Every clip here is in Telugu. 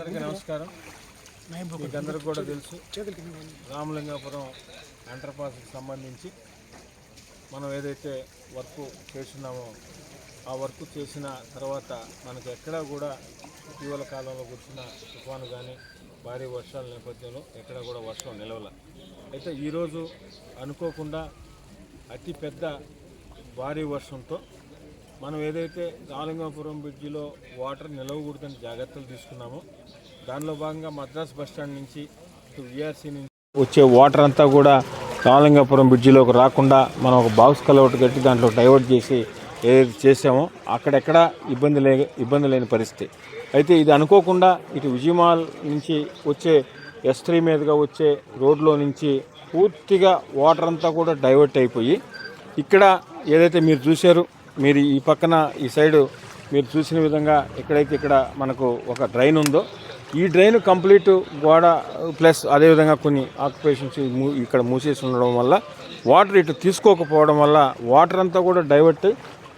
నమస్కారం. మీకు అందరికి కూడా తెలుసు. రామలింగాపురం ఎంటర్పాస్కి సంబంధించి మనం ఏదైతే వర్క్ చేస్తున్నామో ఆ వర్క్ చేసిన తర్వాత మనకు ఎక్కడా కూడా ఇటీవల కాలంలో కూర్చున్న తుఫాను కానీ భారీ వర్షాల నేపథ్యంలో ఎక్కడ కూడా వర్షం నిలవల. అయితే ఈరోజు అనుకోకుండా అతి పెద్ద భారీ వర్షంతో మనం ఏదైతే రాలింగాపురం బ్రిడ్జిలో వాటర్ నిలవకూడదని జాగ్రత్తలు తీసుకున్నామో దానిలో భాగంగా మద్రాస్ బస్ స్టాండ్ నుంచి ఇటు విఆర్సీ నుంచి వచ్చే వాటర్ అంతా కూడా రాలింగాపురం బ్రిడ్జిలోకి రాకుండా మనం ఒక బాక్స్ కలవట్ కట్టి దాంట్లో డైవర్ట్ చేసి ఏదైతే చేసామో అక్కడెక్కడ ఇబ్బంది లే ఇబ్బంది లేని పరిస్థితి. అయితే ఇది అనుకోకుండా ఇటు విజయమాల్ నుంచి వచ్చే ఎస్ త్రీ మీదుగా వచ్చే రోడ్లో నుంచి పూర్తిగా వాటర్ అంతా కూడా డైవర్ట్ అయిపోయి ఇక్కడ ఏదైతే మీరు చూశారు మీరు ఈ పక్కన ఈ సైడు మీరు చూసిన విధంగా ఎక్కడైతే ఇక్కడ మనకు ఒక డ్రైన్ ఉందో ఈ డ్రైన్ కంప్లీట్ గోడ ప్లస్ అదేవిధంగా కొన్ని ఆక్యుపేషన్స్ ఇక్కడ మూసేసి ఉండడం వల్ల వాటర్ ఇటు తీసుకోకపోవడం వల్ల వాటర్ అంతా కూడా డైవర్ట్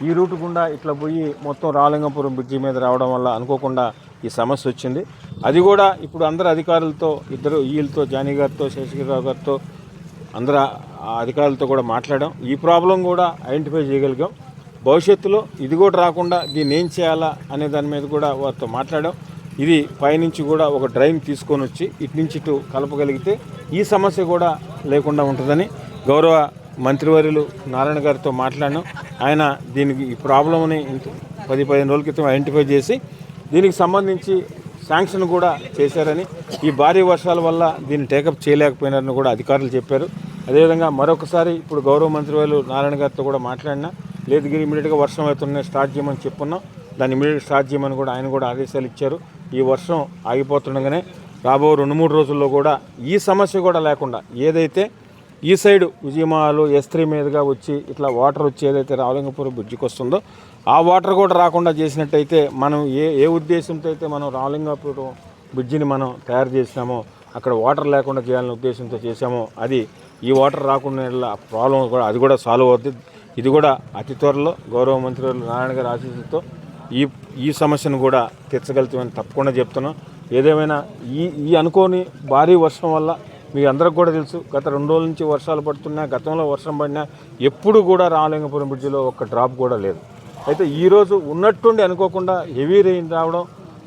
ఈ రూట్ గుండా ఇట్లా పోయి మొత్తం రాలింగపురం బ్రిడ్జి మీద రావడం వల్ల అనుకోకుండా ఈ సమస్య వచ్చింది. అది కూడా ఇప్పుడు అందరు అధికారులతో ఇద్దరు ఈలతో జానీ గారితో శేషగిరిరావు గారితో అందరు అధికారులతో కూడా మాట్లాడాం. ఈ ప్రాబ్లం కూడా ఐడెంటిఫై చేయగలిగాం. భవిష్యత్తులో ఇది కూడా రాకుండా దీన్ని ఏం చేయాలా అనే దాని మీద కూడా వారితో మాట్లాడాం. ఇది పైనుంచి కూడా ఒక డ్రైన్ తీసుకొని వచ్చి ఇటు నుంచి ఇటు కలపగలిగితే ఈ సమస్య కూడా లేకుండా ఉంటుందని గౌరవ మంత్రివర్యులు నారాయణ గారితో మాట్లాడినాం. ఆయన దీనికి ఈ ప్రాబ్లమ్ని ఇంత పది పదిహేను రోజుల క్రితం ఐడెంటిఫై చేసి దీనికి సంబంధించి శాంక్షన్ కూడా చేశారని ఈ భారీ వర్షాల వల్ల దీన్ని టేకప్ చేయలేకపోయినారని కూడా అధికారులు చెప్పారు. అదేవిధంగా మరొకసారి ఇప్పుడు గౌరవ మంత్రివర్యులు నారాయణ గారితో కూడా మాట్లాడినా లేదు గిరి ఇమీడియట్గా వర్షం అవుతున్నాయి స్టార్ట్ చేయమని చెప్పున్నాం. దాన్ని ఇమీడియట్ స్టార్ట్ చేయమని కూడా ఆయన కూడా ఆదేశాలు ఇచ్చారు. ఈ వర్షం ఆగిపోతుండగానే రాబో రెండు మూడు రోజుల్లో కూడా ఈ సమస్య కూడా లేకుండా ఏదైతే ఈ సైడ్ విజయమాలు ఎస్త్రీ మీదుగా వచ్చి ఇట్లా వాటర్ వచ్చి ఏదైతే రావలింగపురం బ్రిడ్జికి వస్తుందో ఆ వాటర్ కూడా రాకుండా చేసినట్టయితే మనం ఏ ఏ ఉద్దేశంతో అయితే మనం రావలింగపురం బ్రిడ్జిని మనం తయారు చేసినామో అక్కడ వాటర్ లేకుండా చేయాలనే ఉద్దేశంతో చేశామో అది ఈ వాటర్ రాకుండా ప్రాబ్లం కూడా అది కూడా సాల్వ్ అవుతుంది ఇది కూడా అతి త్వరలో గౌరవ మంత్రి నారాయణ గారి ఆశీస్సులతో ఈ ఈ సమస్యను కూడా తీర్చగలుగుతామని తప్పకుండా చెప్తున్నాం. ఏదేమైనా ఈ ఈ అనుకోని భారీ వర్షం వల్ల మీ అందరికి కూడా తెలుసు గత రెండు రోజుల నుంచి వర్షాలు పడుతున్నా గతంలో వర్షం పడినా ఎప్పుడు కూడా రామలింగపురం బ్రిడ్జిలో ఒక డ్రాప్ కూడా లేదు. అయితే ఈరోజు ఉన్నట్టుండి అనుకోకుండా హెవీ రెయిన్ రావడం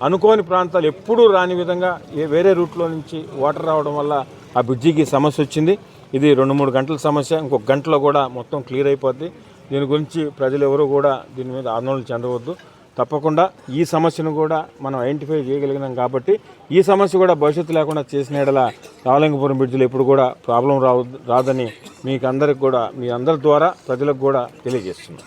అనుకోని ప్రాంతాలు ఎప్పుడూ రాని విధంగా వేరే రూట్లో నుంచి వాటర్ రావడం వల్ల ఆ బ్రిడ్జికి సమస్య వచ్చింది. ఇది రెండు మూడు గంటల సమస్య. ఇంకొక గంటలో కూడా మొత్తం క్లియర్ అయిపోద్ది. దీని గురించి ప్రజలు ఎవరు కూడా దీని మీద ఆందోళన చెందవద్దు. తప్పకుండా ఈ సమస్యను కూడా మనం ఐడెంటిఫై చేయగలిగినాం కాబట్టి ఈ సమస్య కూడా భవిష్యత్తు లేకుండా చేసిన ఎడల రావలింగపురం బ్రిడ్జిలో ఎప్పుడు కూడా ప్రాబ్లం రావు రాదని మీకు అందరికి కూడా మీ అందరి ద్వారా ప్రజలకు కూడా తెలియజేస్తున్నాం.